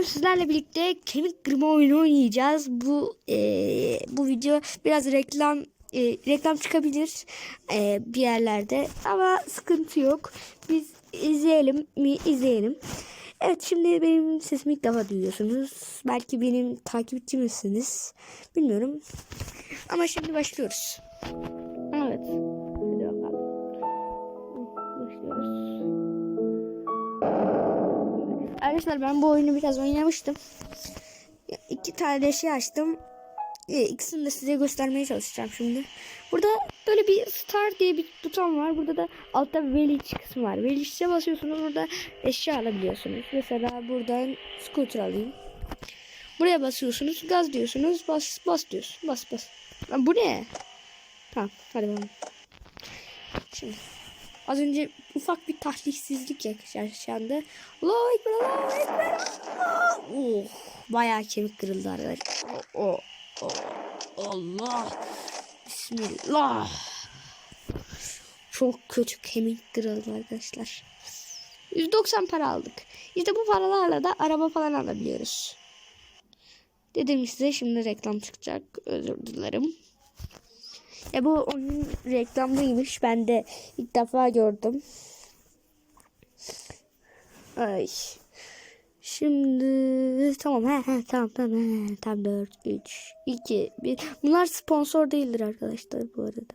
bugün sizlerle birlikte kemik kırma oyunu oynayacağız. Bu eee, bu video biraz reklam eee, reklam çıkabilir eee, bir yerlerde ama sıkıntı yok. Biz izleyelim mi izleyelim. Evet şimdi benim sesimi ilk defa duyuyorsunuz. Belki benim takipçimsiniz. Bilmiyorum. Ama şimdi başlıyoruz. Evet. Hadi bakalım. Başlıyoruz. Arkadaşlar ben bu oyunu biraz oynamıştım. İki tane şey açtım. E, İkisini de size göstermeye çalışacağım şimdi. Burada böyle bir star diye bir buton var. Burada da altta village kısmı var. Village'e basıyorsunuz. Burada eşya alabiliyorsunuz. Mesela buradan scooter alayım. Buraya basıyorsunuz. Gaz diyorsunuz. Bas bas diyorsun. Bas bas. Bu ne? Tamam. Hadi bakalım. Şimdi. Az önce ufak bir tahlilsizlik yaşandı. Allahu Ekber, Allahu Ekber. Oh, bayağı kemik kırıldı arkadaşlar. Oh, oh, oh, Allah. Bismillah. Çok kötü kemik kırıldı arkadaşlar. 190 para aldık. İşte bu paralarla da araba falan alabiliyoruz. Dedim size şimdi reklam çıkacak. Özür dilerim. Ya bu onun reklamlıymış. Ben de ilk defa gördüm. Ay. Şimdi tamam he he tamam tamam he, tamam 4 3 2 1 Bunlar sponsor değildir arkadaşlar bu arada.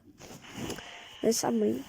Ne sanmayın.